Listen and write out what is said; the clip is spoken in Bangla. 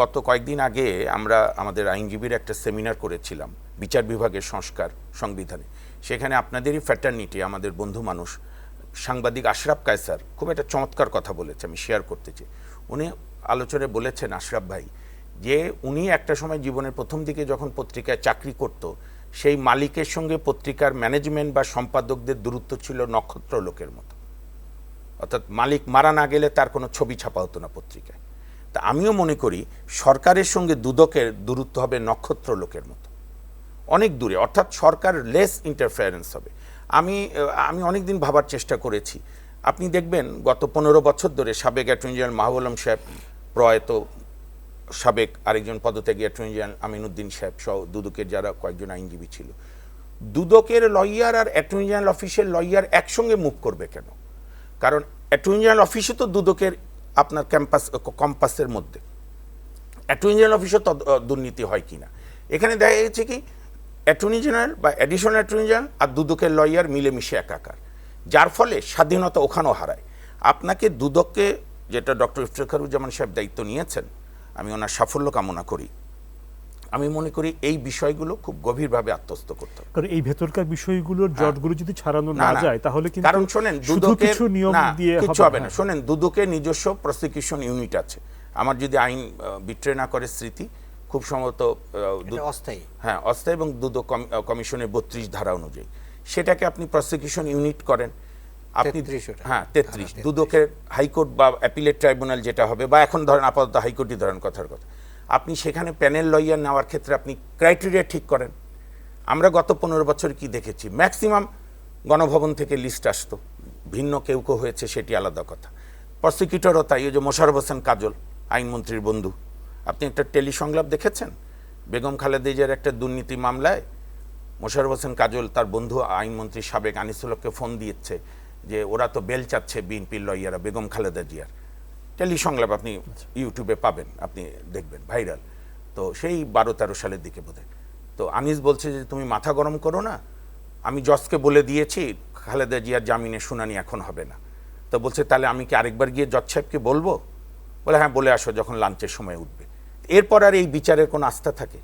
গত কয়েকদিন আগে আমরা আমাদের আইনজীবীর একটা সেমিনার করেছিলাম, বিচার বিভাগের সংস্কার সংবিধানে। সেখানে আপনাদেরই ফ্যাটার্নিটি আমাদের বন্ধু মানুষ, সাংবাদিক আশরাফ কায়সার খুব একটা চমৎকার কথা বলেছে, আমি শেয়ার করতে চাই। উনি আলোচনায় বলেছেন, আশরাফ ভাই, যে উনি একটা সময় জীবনের প্রথম দিকে যখন পত্রিকায় চাকরি করত, সেই মালিকের সঙ্গে পত্রিকার ম্যানেজমেন্ট বা সম্পাদকদের দূরত্ব ছিল নক্ষত্র লোকের মতো। অর্থাৎ মালিক মারা না গেলে তার কোনো ছবি ছাপা হতো না পত্রিকায়। তা আমিও মনে করি সরকারের সঙ্গে দুদকের দূরত্ব হবে নক্ষত্র লোকের মতো। অনেক দূরে, অর্থাৎ সরকার লেস ইন্টারফারেন্স হবে। আমি আমি অনেক দিন ভাবার চেষ্টা করেছি। আপনি দেখবেন গত পনেরো বছর ধরে সাবেক অ্যাটর্নি জেনারেল মাহবুব আলম সাহেব, প্রয়াত সাবেক আরেকজন পদত্যাগী অ্যাটর্নি জেনারেল আমিনুদ্দিন সাহেব সহ দুদকের যারা কয়েকজন আইনজীবী ছিল। দুদকের লয়ার আর অ্যাটর্নি জেনারেল অফিসের লয়ার একসঙ্গে মুভ করবে কেন? কারণ অ্যাটর্নি জেনারেল অফিসে তো দুদকের আপনার ক্যাম্পাস কম্পাসের মধ্যে। অ্যাটর্নি জেনারেল অফিসে তদ- দুর্নীতি হয় কি না এখানে দেখা গেছে কি, অ্যাটর্নি জেনারেল বা অ্যাডিশনাল অ্যাটর্নি জেনারেল আর দুদকের লয়ার মিলেমিশে একাকার। যার ফলে স্বাধীনতা ওখানেও হারায়। আপনাকে দুদককে, যেটা ডক্টর ইফতেখারুজ্জামান সাহেব দায়িত্ব নিয়েছেন, আমি ওনার সাফল্য কামনা করি। আমি মনে করি এই বিষয়গুলো খুব গভীরভাবে আত্মস্থ করতে হবে। কারণ এই ভেতরকার বিষয়গুলোর জটগুলো যদি ছাড়ানো না যায় তাহলে কিন্তু কারণ শোনেন দুদকের কিছু নিয়ম দিয়ে কিছু হবে না। হ্যাঁ। শোনেন দুদকের নিজস্ব প্রসিকিউশন ইউনিট আছে। আমার যদি আইন বিট্রে না করে স্মৃতি খুব সম্ভবত অস্থায়ী। হ্যাঁ অস্থায়ী এবং দুদক কমিশনের বত্রিশ ধারা অনুযায়ী। সেটাকে আপনি প্রসিকিউশন ইউনিট করেন। আপনি হ্যাঁ তেত্রিশ। দুদকের হাইকোর্ট বা অ্যাপিলেট ট্রাইব্যুনাল যেটা হবে বা এখন ধরেন আপাতত হাইকোর্টই ধরেন কথার কথা। আপনি সেখানে প্যানেল লয়ার নেওয়ার ক্ষেত্রে আপনি ক্রাইটেরিয়া ঠিক করেন। আমরা গত পনেরো বছর কি দেখেছি? ম্যাক্সিমাম গণভবন থেকে লিস্ট আসতো। ভিন্ন কেউ কেউ হয়েছে, সেটি আলাদা কথা। প্রসিকিউটরও তাই যে মোশারফ হোসেন কাজল, আইনমন্ত্রীর বন্ধু। আপনি একটা টেলি সংলাপ দেখেছেন? বেগম খালেদা জিয়ার একটা দুর্নীতি মামলায় মোশারফ হোসেন কাজল তার বন্ধু, আইনমন্ত্রী সাবেক আনিসুলকে ফোন দিয়েছে যে ওরা তো বেল চাচ্ছে বিএনপির লয়ারা বেগম খালেদা জিয়ার। টেলি সংলাপ আপনি ইউটিউবে পাবেন, আপনি দেখবেন ভাইরাল। তো সেই বারো তেরো সালের দিকে বোধহয়। তো আনিস বলছে যে, তুমি মাথা গরম করো না, আমি জজকে বলে দিয়েছি, খালেদা জিয়ার জামিনের শুনানি এখন হবে না। তো বলছে, তাহলে আমি কি আরেকবার গিয়ে জজ সাহেবকে বলব? বলে হ্যাঁ বলে আসো, যখন লাঞ্চের সময় উঠবে। এরপর আর এই বিচারের কোনো আস্থা থাকে?